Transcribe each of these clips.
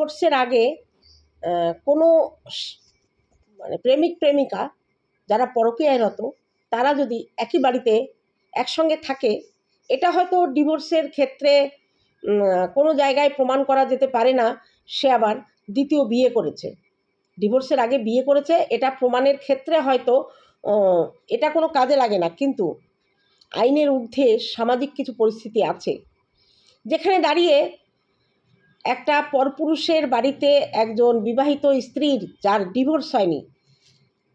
ডিভোর্সের আগে কোনো মানে প্রেমিক, প্রেমিকা যারা পরকীয়ায় রত, তারা যদি একই বাড়িতে একসঙ্গে থাকে, এটা হয়তো ডিভোর্সের ক্ষেত্রে কোনো জায়গায় প্রমাণ করা যেতে পারে না, সে আবার দ্বিতীয় বিয়ে করেছে। ডিভোর্সের আগে বিয়ে করেছে, এটা প্রমাণের ক্ষেত্রে হয়তো এটা কোনো কাজে লাগে না। কিন্তু আইনের ঊর্ধ্বে সামাজিক কিছু পরিস্থিতি আছে, যেখানে দাঁড়িয়ে একটা পরপুরুষের বাড়িতে একজন বিবাহিত স্ত্রীর যার ডিভোর্স হয়নি,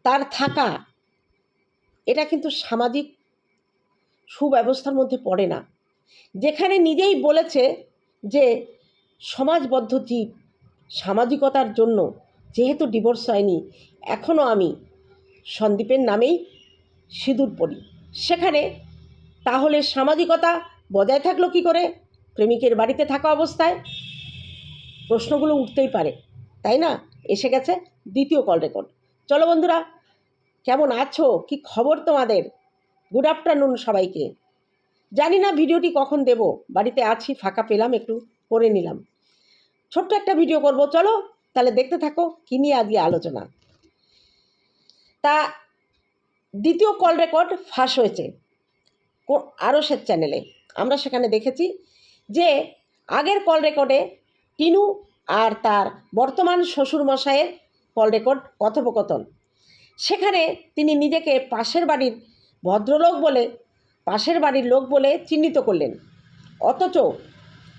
তার থাকা, এটা কিন্তু সামাজিক সুব্যবস্থার মধ্যে পড়ে না। যেখানে নিজেই বলেছে যে সমাজবদ্ধ জীব সামাজিকতার জন্য যেহেতু ডিভোর্স হয়নি এখনও আমি সন্দীপের নামেই সিঁদুর পড়ি সেখানে তাহলে সামাজিকতা বজায় থাকল কি করে? প্রেমিকের বাড়িতে থাকা অবস্থায় প্রশ্নগুলো উঠতেই পারে, তাই না? এসে গেছে দ্বিতীয় কল রেকর্ড চলো বন্ধুরা, কেমন আছো? কি খবর তোমাদের? গুড আফটারনুন সবাইকে। জানি না ভিডিওটি কখন দেব, বাড়িতে আছি, ফাঁকা পেলাম, একটু করে নিলাম। ছোট্ট একটা ভিডিও করব, চলো? তাহলে দেখতে থাকো, কী নিয়ে আজকে আলোচনা। তা, দ্বিতীয় কল রেকর্ড ফাঁস হয়েছে আরসের চ্যানেলে আমরা সেখানে দেখেছি যে, আগের কল রেকর্ডে টিনু আর তার বর্তমান শ্বশুরমশাইয়ের কল রেকর্ড কথোপকথন। সেখানে তিনি নিজেকে পাশের বাড়ির ভদ্রলোক বলে, পাশের বাড়ির লোক বলে চিহ্নিত করলেন। অথচ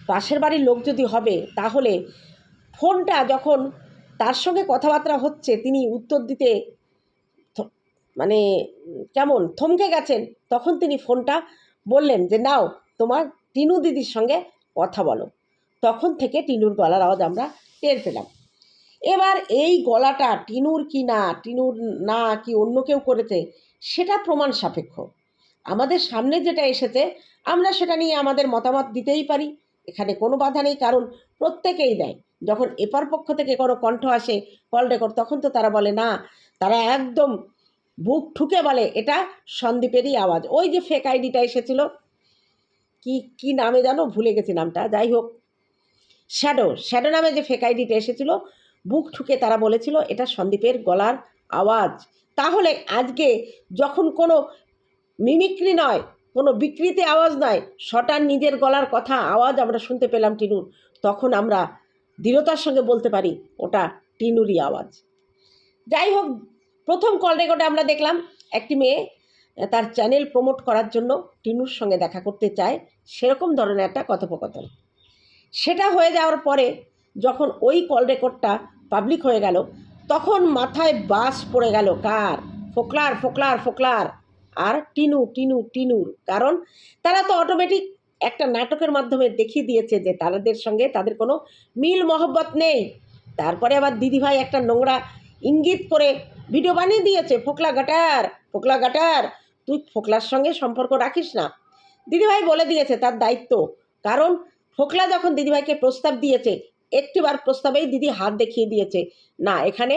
পাশের বাড়ির লোক যদি হবে, তাহলে ফোনটা যখন তার সঙ্গে কথাবার্তা হচ্ছে, তিনি উত্তর দিতে মানে কেমন থমকে গেছেন, তখন তিনি ফোনটা বললেন যে, নাও, তোমার টিনু দিদির সঙ্গে কথা বলো। তখন থেকে টিনুর গলার আওয়াজ আমরা টের পেলাম। এবার এই গলাটা টিনুর কি না, টিনুর না কি অন্য কেউ করেছে, সেটা প্রমাণ সাপেক্ষ। আমাদের সামনে যেটা এসেছে, আমরা সেটা নিয়ে আমাদের মতামত দিতেই পারি। এখানে কোনো বাধা নেই, কারণ প্রত্যেকেই দেয়। যখন এপার পক্ষ থেকে কোনো কণ্ঠ আসে কল রেকর্ড, তখন তো তারা বলে, না, তারা একদম বুক ঠুকে বলে, এটা সন্দীপেরই আওয়াজ। ওই যে ফেক আইডিটা এসেছিল, কি কি নামে জানো? ভুলে গেছি নামটা। যাই হোক শ্যাডো শ্যাডো নামে যে ফেক আইডিটা এসেছিল, বুক ঠুকে তারা বলেছিল, এটা সন্দীপের গলার আওয়াজ। তাহলে আজকে যখন কোনো মিমিক্রি নয়, কোনো বিকৃতি আওয়াজ নয়, শটার নিজের গলার কথা, আওয়াজ আমরা শুনতে পেলাম টিনুর, তখন আমরা দৃঢ়তার সঙ্গে বলতে পারি, ওটা টিনুরই আওয়াজ। যাই হোক, প্রথম কল রেকর্ডে আমরা দেখলাম, একটি মেয়ে তার চ্যানেল প্রমোট করার জন্য টিনুর সঙ্গে দেখা করতে চায়, সেরকম ধরনের একটা কথোপকথন। সেটা হয়ে যাওয়ার পরে যখন ওই কল রেকর্ডটা পাবলিক হয়ে গেল, তখন মাথায় বাস পড়ে গেল কার? ফোকলার ফোকলার ফোকলার। আর টিনু টিনু, টিনুর। কারণ তারা তো অটোমেটিক একটা নাটকের মাধ্যমে দেখিয়ে দিয়েছে যে তাদের সঙ্গে তাদের কোনো মিল মহব্বত নেই। তারপরে আবার দিদিভাই একটা নোংরা ইঙ্গিত করে ভিডিও বানিয়ে দিয়েছে, ফোকলা গাটার ফোকলা গাটার তুই ফোকলার সঙ্গে সম্পর্ক রাখিস না। দিদিভাই বলে দিয়েছে তার দায়িত্ব। কারণ ফোকলা যখন দিদিভাইকে প্রস্তাব দিয়েছে, একটিবার প্রস্তাবেই দিদি হাত দেখিয়ে দিয়েছে, না, এখানে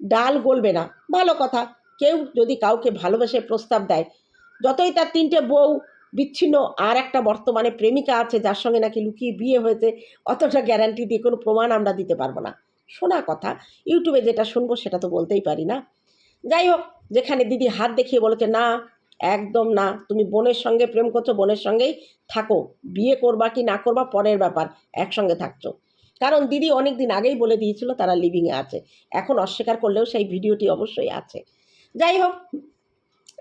ডাল গলবে না। ভালো কথা, কেউ যদি কাউকে ভালোবেসে প্রস্তাব দেয়, যতই তার তিনটে বউ বিচ্ছিন্ন, আর একটা বর্তমানে প্রেমিকা আছে, যার সঙ্গে নাকি লুকিয়ে বিয়ে হয়েছে, অতটা গ্যারান্টি দিয়ে কোনো প্রমাণ আমরা দিতে পারব না। শোনা কথা, ইউটিউবে যেটা শুনব সেটা তো বলতেই পারি না। যাই হোক, যেখানে দিদি হাত দেখিয়ে বলেছে, না একদম না। তুমি বোনের সঙ্গে প্রেম করছ, বোনের সঙ্গেই থাকো। বিয়ে করবা কি না করবা, পরের ব্যাপার। একসঙ্গে থাকছো। কারণ দিদি অনেক দিন আগেই বলে দিয়েছিল তারা লিভিংয়ে আছে। এখন অস্বীকার করলেও সেই ভিডিওটি অবশ্যই আছে। যাই হোক,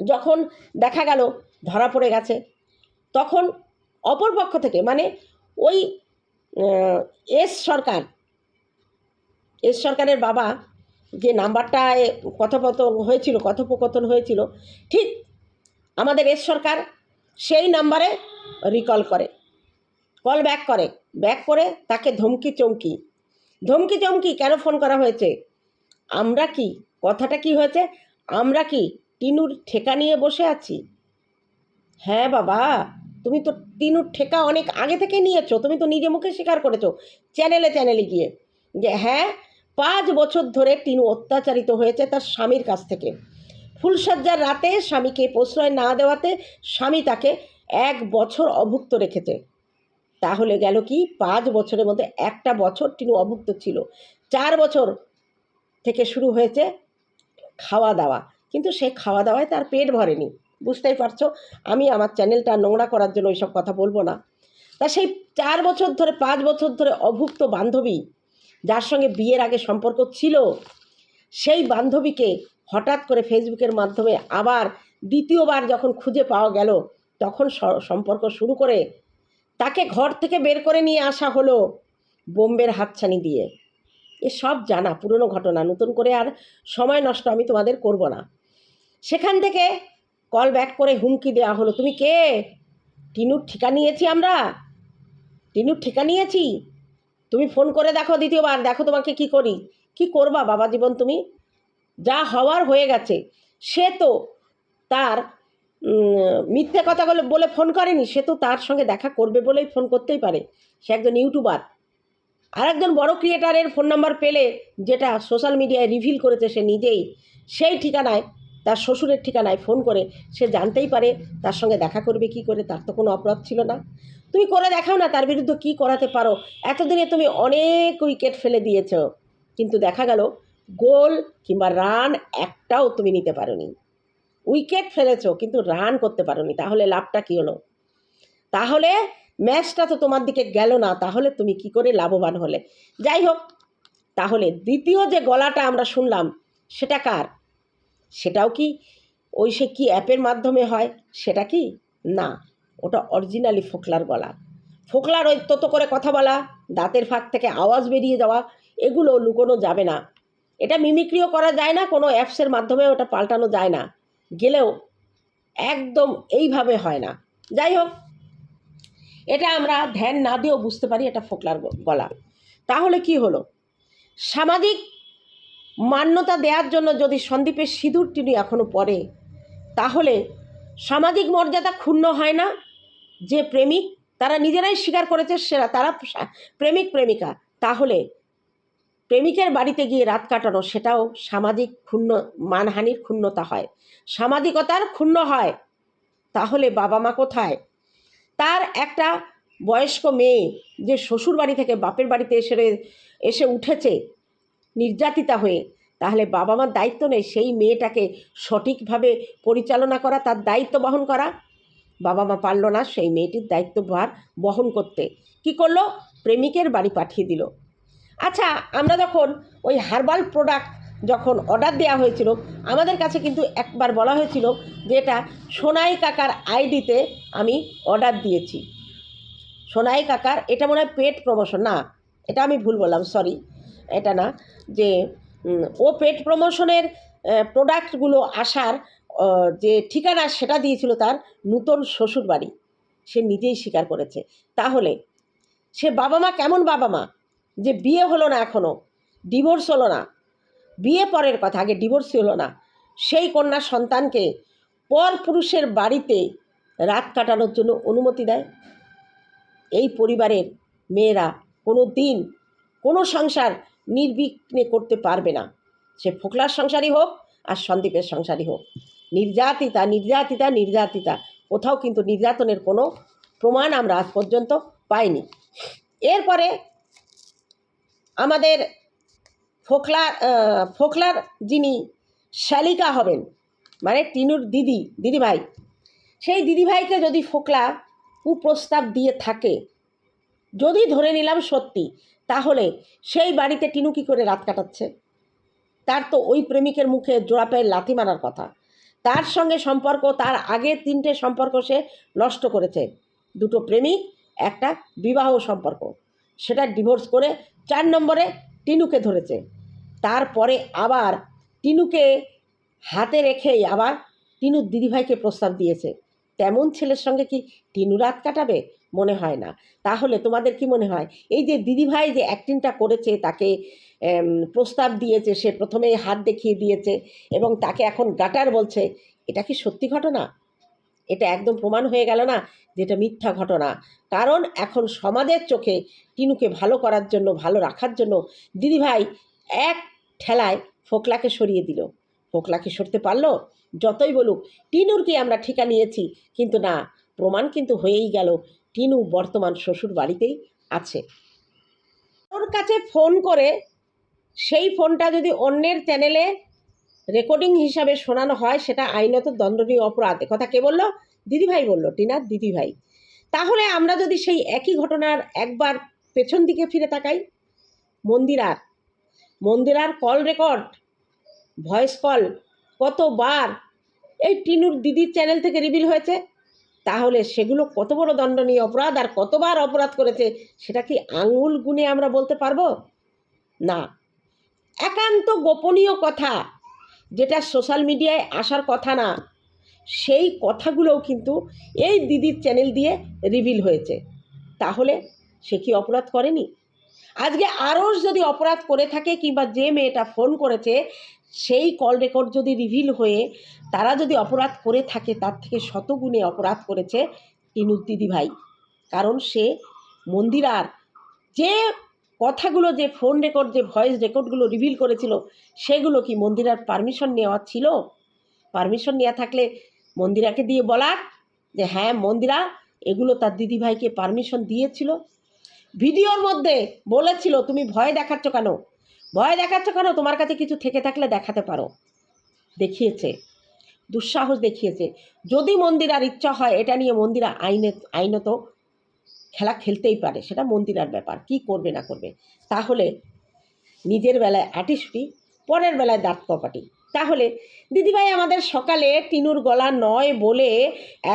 যখন দেখা গেল, ধরা পড়ে গেছে, তখন অপর পক্ষ থেকে মানে ওই এস সরকার, এস সরকারের বাবা যে নাম্বারটায় কথোপকথন হয়েছিল কথোপকথন হয়েছিল, ঠিক আমাদের এস সরকার সেই নাম্বারে রিকল করে কল ব্যাক করে। ব্যাক করে তাকে ধমকি চমকি। ধমকি চমকি কেন ফোন করা হয়েছে? আমরা কি, কথাটা কি হয়েছে? আমরা কি টিনুর ঠেকা নিয়ে বসে আছি? হ্যাঁ বাবা, তুমি তো টিনুর ঠেকা অনেক আগে থেকে নিয়েছো, তুমি তো নিজে মুখে স্বীকার করেছ। চ্যানেলে চ্যানেলে গিয়ে। যে হ্যাঁ পাঁচ বছর ধরে টিনু অত্যাচারিত হয়েছে তার স্বামীর কাছ থেকে। ফুলসজ্জার রাতে স্বামীকে প্রশ্রয় না দেওয়াতে স্বামী তাকে এক বছর অভুক্ত রেখেছে। তাহলে গেল কি? পাঁচ বছরের মধ্যে একটা বছর টিনু অভুক্ত ছিল। চার বছর থেকে শুরু হয়েছে খাওয়া দাওয়া কিন্তু সে খাওয়া দাওয়ায় তার পেট ভরেনি। বুঝতেই পারছ? আমি আমার চ্যানেলটা নোংরা করার জন্য ওইসব কথা বলব না। তা সেই চার বছর ধরে, পাঁচ বছর ধরে অভুক্ত বান্ধবী, যার সঙ্গে বিয়ের আগে সম্পর্ক ছিল, সেই বান্ধবীকে হঠাৎ করে ফেসবুকের মাধ্যমে আবার দ্বিতীয়বার যখন খুঁজে পাওয়া গেল, তখন সম্পর্ক শুরু করে তাকে ঘর থেকে বের করে নিয়ে আসা হলো বোম্বের হাতছানি দিয়ে। এ সব জানা পুরনো ঘটনা, নতুন করে আর সময় নষ্ট আমি তোমাদের করব না। সেখান থেকে কল ব্যাক করে হুমকি দেওয়া হলো, তুমি কে? টিনুর ঠিকা নিয়েছি আমরা? টিনুর ঠিকা নিয়েছি? তুমি ফোন করে দেখো দ্বিতীয়বার, দেখো তোমাকে কি করি। কি করবা বাবা জীবন তুমি? যা হওয়ার হয়ে গেছে। সে তো তার মিথ্যে কথা বলে ফোন করেনি, সে তো তার সঙ্গে দেখা করবে বলেই ফোন করতেই পারে। সে একজন ইউটিউবার। আর একজন বড় ক্রিয়েটারের ফোন নাম্বার পেলে, যেটা সোশ্যাল মিডিয়ায় রিভিল করেছে সে নিজেই, সেই ঠিকানায়, তার শ্বশুরের ঠিকানায় ফোন করে, সে জানতেই পারে তার সঙ্গে দেখা করবে কি করে, তার তো কোনো অপরাধ ছিল না। তুমি করে দেখাও না, তার বিরুদ্ধে কি করাতে পারো? এতদিনে তুমি অনেক উইকেট ফেলে দিয়েছ। কিন্তু দেখা গেল গোল কিংবা রান একটাও তুমি নিতে পারোনি। উইকেট ফেলেছো, কিন্তু রান করতে পারোনি, তাহলে লাভটা কী হলো? তাহলে ম্যাচটা তো তোমার দিকে গেল না, তাহলে তুমি কি করে লাভবান হলে? যাই হোক, তাহলে দ্বিতীয় যে গলাটা আমরা শুনলাম, সেটা কার? সেটাও কি ওই সে কি অ্যাপের মাধ্যমে হয়? সেটা কি? না, ওটা অরিজিনালি ফোকলার গলা। ফোকলার ওই তত করে কথা বলা, দাঁতের ফাঁক থেকে আওয়াজ বেরিয়ে যাওয়া, এগুলো লুকোনো যাবে না। এটা মিমিক্রিও করা যায় না, কোনো অ্যাপসের মাধ্যমে ওটা পাল্টানো যায় না। গেলেও একদম এইভাবে হয় না। যাই হোক, এটা আমরা ধ্যান না দিয়েও বুঝতে পারি এটা ফোকলার গলা। তাহলে কি হলো? সামাজিক মান্যতা দেওয়ার জন্য যদি সন্দীপের সিঁদুর টিনি এখনও পরে, তাহলে সামাজিক মর্যাদা ক্ষুণ্ণ হয় না। যে প্রেমিক, তারা নিজেরাই স্বীকার করেছে, সেরা তারা প্রেমিক প্রেমিকা তাহলে প্রেমিকের বাড়িতে গিয়ে রাত কাটানো, সেটাও সামাজিক ক্ষুণ্ণ, মানহানির ক্ষুণ্ণতা হয়। সামাজিকতার ক্ষুণ্ণ হয়, তাহলে বাবা মা কোথায়? তার একটা বয়স্ক মেয়ে যে শ্বশুর বাড়ি থেকে বাপের বাড়িতে এসে এসে উঠেছে নির্যাতিতা হয়ে, তাহলে বাবা মার দায়িত্ব নেই সেই মেয়েটাকে সঠিকভাবে পরিচালনা করা, তার দায়িত্ব বহন করা? বাবা মা পারল না সেই মেয়েটির দায়িত্বভার বহন করতে। কি করল? প্রেমিকের বাড়ি পাঠিয়ে দিল। আচ্ছা আমরা যখন ওই হার্বাল প্রোডাক্ট যখন অর্ডার দেওয়া হয়েছিল, আমাদের কাছে কিন্তু একবার বলা হয়েছিল যে এটা সোনাই কাকার আইডিতে আমি অর্ডার দিয়েছি। সোনাই কাকার, এটা মনে হয় পেট প্রমোশন না, এটা আমি ভুল বললাম সরি এটা না, যে ও পেট প্রমোশনের প্রোডাক্টগুলো আসার যে ঠিকানা সেটা দিয়েছিল তার নূতন শ্বশুরবাড়ি। সে নিজেই স্বীকার করেছে। তাহলে, সে বাবা মা কেমন বাবা মা? যে বিয়ে হলো না এখনও ডিভোর্স হলো না। বিয়ে পরের কথা, আগে ডিভোর্সই হলো না। সেই কন্যা সন্তানকে পর পুরুষের বাড়িতে রাত কাটানোর জন্য অনুমতি দেয়। এই পরিবারের মেয়েরা কোনো দিন কোনো সংসার নির্বিঘ্নে করতে পারবে না। সে ফোকলার সংসারই হোক আর সন্দীপের সংসারই হোক। নির্যাতিতা নির্যাতিতা নির্যাতিতা, কোথাও কিন্তু নির্যাতনের কোনো প্রমাণ আমরা আজ পর্যন্ত পাইনি। এরপরে আমাদের ফোকলা ফোকলার যিনি শালিকা হবেন মানে টিনুর দিদি, দিদিভাই, সেই দিদিভাইকে যদি ফোকলা কুপ্রস্তাব দিয়ে থাকে, যদি ধরে নিলাম সত্যি, তাহলে সেই বাড়িতে টিনু কী করে রাত কাটাচ্ছে? তার তো ওই প্রেমিকের মুখে জোড়া পায়ে লাথি মারার কথা। তার সঙ্গে সম্পর্ক, তার আগে তিনটে সম্পর্ক সে নষ্ট করেছে। দুটো প্রেমিক, একটা বিবাহ সম্পর্ক। সেটা ডিভোর্স করে চার নম্বরে টিনুকে ধরেছে। তারপরে আবার টিনুকে হাতে রেখেই আবার টিনুর দিদিভাইকে প্রস্তাব দিয়েছে। তেমন ছেলের সঙ্গে কি টিনু রাত কাটাবে? মনে হয় না। তাহলে তোমাদের কি মনে হয়? এই যে দিদিভাই যে অ্যাক্টিংটা করেছে, তাকে প্রস্তাব দিয়েছে, সে প্রথমে হাত দেখিয়ে দিয়েছে এবং তাকে এখন গাটার বলছে, এটা কি সত্যি ঘটনা? এটা একদম প্রমাণ হয়ে গেল না যে এটা মিথ্যা ঘটনা। কারণ এখন সমাজের চোখে টিনুকে ভালো করার জন্য, ভালো রাখার জন্য দিদিভাই এক ঠেলায় ফোকলাকে সরিয়ে দিল। ফোকলাকে সরতে পারল? যতই বলুক টিনুরকে আমরা ঠিকা নিয়েছি? কিন্তু না, প্রমাণ কিন্তু হয়েই গেল। টিনু বর্তমান শ্বশুর বাড়িতেই আছে। ওর কাছে ফোন করে, সেই ফোনটা যদি অন্যের চ্যানেলে রেকর্ডিং হিসাবে শোনানো হয়, সেটা আইনত দণ্ডনীয় অপরাধ। কথা কে বলল? দিদিভাই বলল টিনার দিদিভাই। তাহলে আমরা যদি সেই একই ঘটনার একবার পেছন দিকে ফিরে তাকাই? মন্দিরার মন্দিরার কল রেকর্ড ভয়েস কল কতবার? এই টিনুর দিদির চ্যানেল থেকে রিভিল হয়েছে। তাহলে সেগুলো কত বড় দণ্ডনীয় অপরাধ আর কতবার অপরাধ করেছে, সেটা কি আঙুল গুনে আমরা বলতে পারব? না। একান্ত গোপনীয় কথা। যেটা সোশ্যাল মিডিয়ায় আসার কথা না, সেই কথাগুলোও কিন্তু এই দিদির চ্যানেল দিয়ে রিভিল হয়েছে। তাহলে সে কি অপরাধ করেনি? আজকে আরও যদি অপরাধ করে থাকে কিংবা যে মেয়েটা ফোন করেছে, সেই কল রেকর্ড যদি রিভিল হয়ে তারা যদি অপরাধ করে থাকে, তার থেকে শতগুণে অপরাধ করেছে টিনুর দিদিভাই। কারণ সে মন্দিরার যে কথাগুলো যে ফোন রেকর্ড যে ভয়েস রেকর্ডগুলো রিভিল করেছিল, সেগুলো কি মন্দিরার পারমিশন নেওয়া ছিল? পারমিশন নেওয়া থাকলে মন্দিরাকে দিয়ে বলার? যে হ্যাঁ মন্দিরা এগুলো তার দিদিভাইকে পারমিশন দিয়েছিল। ভিডিওর মধ্যে বলেছিল, তুমি ভয় দেখাচ্ছ কেন? ভয় দেখাচ্ছ কেন? তোমার কাছে কিছু থেকে থাকলে দেখাতে পারো। দেখিয়েছে। দুঃসাহস দেখিয়েছে। যদি মন্দিরার ইচ্ছা হয়, এটা নিয়ে মন্দিরা আইনে, আইনত খেলা খেলতেই পারে, সেটা মন্দিরার ব্যাপার, কি করবে না করবে। তাহলে নিজের বেলায় আটিসুটি, পরের বেলায় দাঁত কপাটি। তাহলে দিদিভাই আমাদের সকালে টিনুর গলা নয় বলে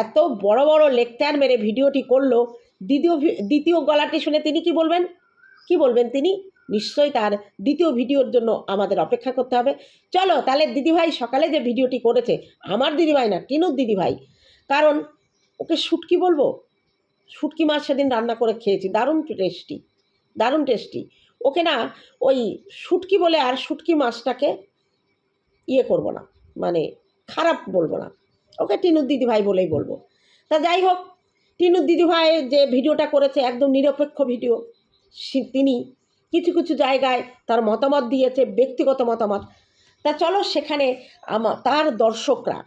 এত বড় বড় লেকচার মেরে ভিডিওটি করল। দ্বিতীয় দ্বিতীয় গলাটি শুনে তিনি কি বলবেন? কি বলবেন তিনি? নিশ্চয়ই তার দ্বিতীয় ভিডিওর জন্য আমাদের অপেক্ষা করতে হবে। চলো তাহলে দিদিভাই সকালে যে ভিডিওটি করেছে, আমার দিদিভাই না, টিনুর দিদিভাই। কারণ ওকে শুটকি বলব? শুটকি মাছ সেদিন রান্না করে খেয়েছি, দারুণ টেস্টি দারুণ টেস্টি ওকে না ওই শুটকি বলে আর শুটকি মাছটাকে ইয়ে করব না মানে খারাপ বলব না। ওকে টিনুর দিদিভাই বলেই বলব। তা যাই হোক, টিনুর দিদিভাই যে ভিডিওটা করেছে, একদম নিরপেক্ষ ভিডিও তিনি কিছু কিছু জায়গায় তার মতামত দিয়েছে, ব্যক্তিগত মতামত। তা চলো সেখানে আমা, তার দর্শকরা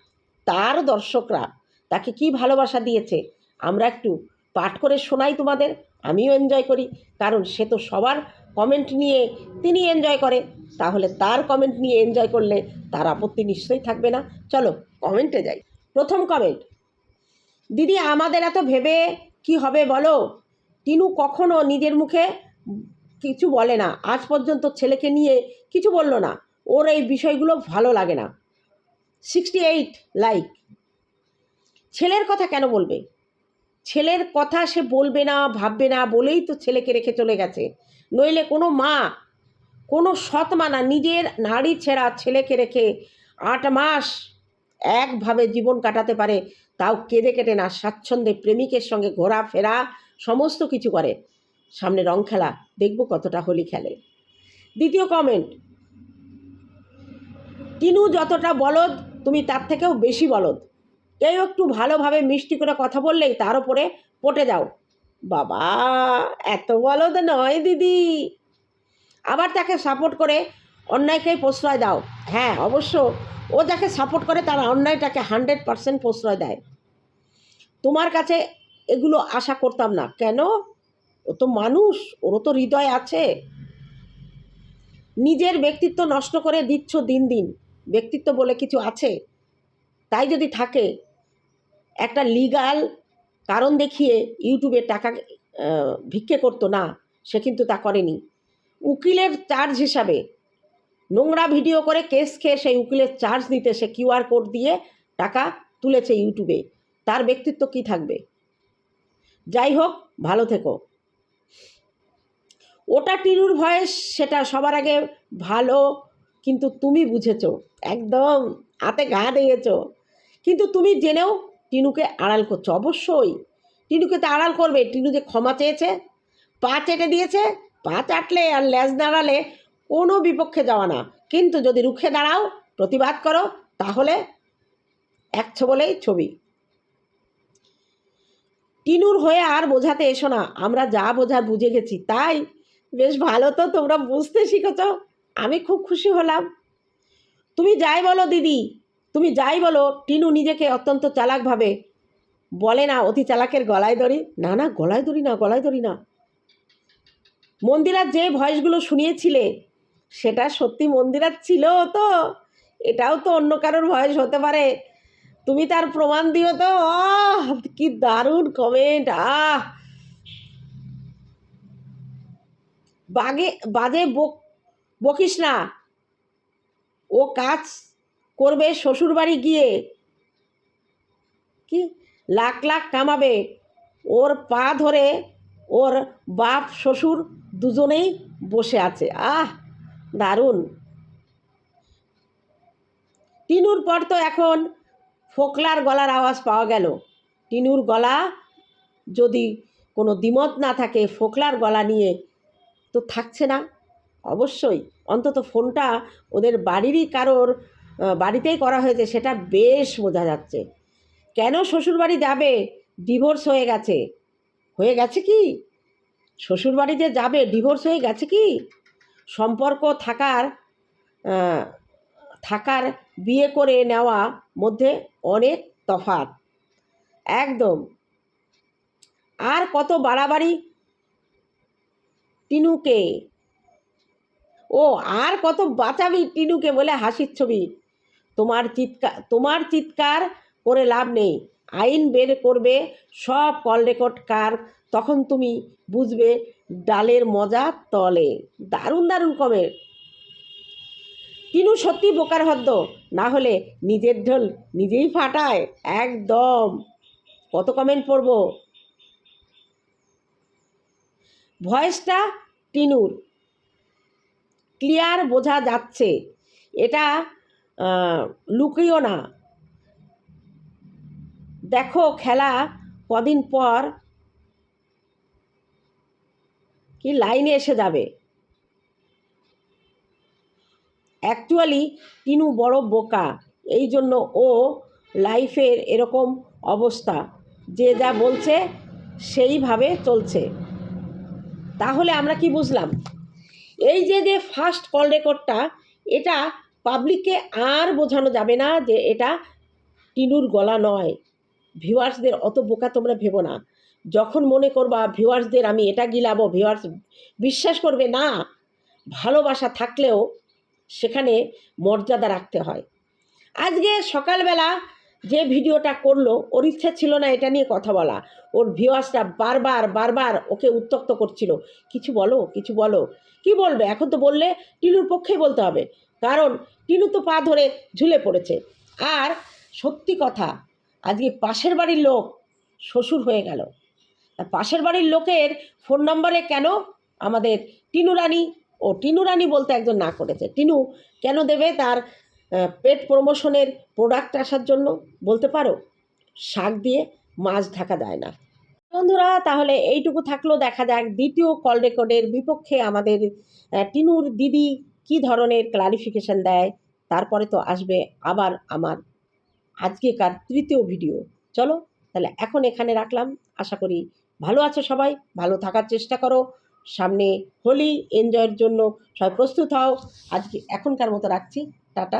তার দর্শকরা তাকে কি ভালোবাসা দিয়েছে, আমরা একটু পাঠ করে শোনাই তোমাদের, আমিও এনজয় করি। কারণ সে তো সবার কমেন্ট নিয়ে তিনি এনজয় করে। তাহলে তার কমেন্ট নিয়ে এনজয় করলে তার আপত্তি নিশ্চয়ই থাকবে না। চলো কমেন্টে যাই। প্রথম কমেন্ট দিদি, আমাদের এত ভেবে কি হবে বলো? টিনু কখনো নিজের মুখে কিছু বলে না। আজ পর্যন্ত ছেলেকে নিয়ে কিছু বলল না। ওর এই বিষয়গুলো ভালো লাগে না। সিক্সটি এইট লাইক ছেলের কথা কেন বলবে? ছেলের কথা সে বলবে না, ভাববে না বলেই তো ছেলেকে রেখে চলে গেছে। নইলে কোনো মা, কোনো সৎ মা না, নিজের নারী ছেঁড়া ছেলেকে রেখে আট মাস একভাবে জীবন কাটাতে পারে, তাও কেঁদে কেটে না, স্বাচ্ছন্দ্যে প্রেমিকের সঙ্গে ঘোরাফেরা, সমস্ত কিছু করে। সামনে রং খেলা, দেখব কতটা হোলি খেলে। দ্বিতীয় কমেন্ট টিনু যতটা বলদ, তুমি তার থেকেও বেশি বলদ। কেউ একটু ভালোভাবে মিষ্টি করে কথা বললেই তার উপরে পটে যাও। বাবা, এত বলো তো নয় দিদি। আবার তাকে সাপোর্ট করে অন্যায়কেই প্রশ্রয় দাও। হ্যাঁ অবশ্য ও যাকে সাপোর্ট করে তার অন্যায়টাকে হান্ড্রেড পারসেন্ট প্রশ্রয় দেয়। তোমার কাছে এগুলো আশা করতাম না। কেন? ও তো মানুষ, ওরও তো হৃদয় আছে। নিজের ব্যক্তিত্ব নষ্ট করে দিচ্ছ দিন দিন। ব্যক্তিত্ব বলে কিছু আছে? তাই যদি থাকে একটা লিগাল কারণ দেখিয়ে ইউটিউবে টাকা ভিক্ষে করতো না, সে কিন্তু তা করেনি। উকিলের চার্জ হিসাবে নোংরা ভিডিও করে কেস খেয়ে সেই উকিলের চার্জ নিতে সে কিউআর কোড দিয়ে টাকা তুলেছে ইউটিউবে তার ব্যক্তিত্ব কি থাকবে? যাই হোক, ভালো থেকো। ওটা টিনুর ভয়েস, সেটা সবার আগে ভালো, কিন্তু তুমি বুঝেছ, একদম হাতে গা দিয়েছ। কিন্তু তুমি জেনেও টিনুকে আড়াল করছ, অবশ্যই। টিনুকে তো আড়াল করবে, টিনু যে ক্ষমা চেয়েছে, পা চেটে দিয়েছে, পা চাটলে আর লেজ দাঁড়ালে কোনো বিপক্ষে যাওয়া না। কিন্তু যদি রুখে দাঁড়াও, প্রতিবাদ করো, তাহলে একছো বলেই ছবি। টিনুর হয়ে আর বোঝাতে এসো না, আমরা যা বোঝার বুঝে গেছি, তাই। বেশ ভালো তো, তোমরা বুঝতে শিখেছ, আমি খুব খুশি হলাম। তুমি যাই বলো দিদি তুমি যাই বলো, টিনু নিজেকে অত্যন্ত চালাকভাবে বলে না, অতি চালাকের গলায় দড়ি। না না, গলায় দড়ি না, গলায় দড়ি না। মন্দিরার যে ভয়েসগুলো শুনিয়েছিলে, সেটা সত্যি মন্দিরার ছিল তো? এটাও তো অন্য কারোর ভয়েস হতে পারে। তুমি তার প্রমাণ দিও তো। আহ, কি দারুণ কমেন্ট আহ। বাগে, বাজে বক বকিস না। ও কাজ করবে শ্বশুরবাড়ি গিয়ে। কি? লাখ লাখ কামাবে। ওর পা ধরে ওর বাপ, শ্বশুর দুজনেই বসে আছে। আহ, দারুণ। টিনুর পর তো এখন ফোকলার গলার আওয়াজ পাওয়া গেল। টিনুর গলা যদি কোনো দ্বিমত না থাকে, ফোকলার গলা নিয়ে তো থাকছে না। অবশ্যই। অন্তত ফোনটা ওদের বাড়িরই কারোর বাড়িতেই করা হয়েছে, সেটা বেশ বোঝা যাচ্ছে। কেন শ্বশুরবাড়ি যাবে? ডিভোর্স হয়ে গেছে। হয়ে গেছে কি? শ্বশুরবাড়ি যে যাবে ডিভোর্স হয়ে গেছে কি? সম্পর্ক থাকার থাকার, বিয়ে করে নেওয়া মধ্যে অনেক তফাৎ। একদম। আর কত বাড়াবাড়ি? টিনুকে। ও, আর কত বাঁচাবি টিনুকে বলে হাসির ছবি। তোমার চিৎকার তোমার চিৎকার করে লাভ নেই। আইন বের করবে, সব কল রেকর্ড কার, তখন তুমি বুঝবে ডালের মজা তলে। দারুণ দারুণ কমে টিনু সত্যি বোকার হদ্দ, না হলে নিজের ঢোল নিজেই ফাটায়, একদম। কত কমেন্ট পড়ব? ভয়েসটা টিনুর। ক্লিয়ার বোঝা যাচ্ছে। এটা লুকিও না। দেখো খেলা কদিন পর কি লাইনে এসে যাবে। অ্যাকচুয়ালি টিনু বড় বোকা, এই জন্য ও লাইফের এরকম অবস্থা। যে যা বলছে সেইভাবে চলছে। তাহলে আমরা কি বুঝলাম? এই যে যে ফার্স্ট কল রেকর্ডটা এটা পাবলিককে আর বোঝানো যাবে না যে এটা টিনুর গলা নয়। ভিউয়ার্সদের অত বোকা তোমরা ভেবো না। যখন মনে করবা ভিউয়ার্সদের আমি এটা গিলাবো, ভিউয়ার্স বিশ্বাস করবে না, ভালোবাসা থাকলেও সেখানে মর্যাদা রাখতে হয়। আজকে সকালবেলা যে ভিডিওটা করল, ওর ইচ্ছা ছিল না এটা নিয়ে কথা বলা। ওর ভিউয়ার্সরা বারবার বারবার ওকে উত্তক্ত করছিল। কিছু বলো কিছু বলো। কি বলবে? এখন তো বললে টিনুর পক্ষেই বলতে হবে। কারণ টিনু তো পা ধরে ঝুলে পড়েছে। আর সত্যি কথা, আজকে পাশের বাড়ির লোক শ্বশুর হয়ে গেল। পাশের বাড়ির লোকের ফোন নম্বরে কেন আমাদের টিনু রানী ও টিনু রানী বলতে একজন না করেছে। টিনু কেন দেবে তার পেট প্রমোশনের প্রোডাক্ট আসার জন্য বলতে পারো, শাক দিয়ে মাছ ঢাকা যায় না। বন্ধুরা, তাহলে এইটুকু থাকল, দেখা যাক দ্বিতীয় কল রেকর্ডের বিপক্ষে আমাদের টিনুর দিদি কি ধরনের ক্লারিফিকেশন দেয়। তারপরে তো আসবে আবার আমার আজকেকার তৃতীয় ভিডিও চলো, তাহলে এখন এখানে রাখলাম। আশা করি ভালো আছো সবাই, ভালো থাকার চেষ্টা করো। সামনে হোলি এনজয়ের জন্য সবাই প্রস্তুত হও। আজকে এখনকার মতো রাখছি। টাটা।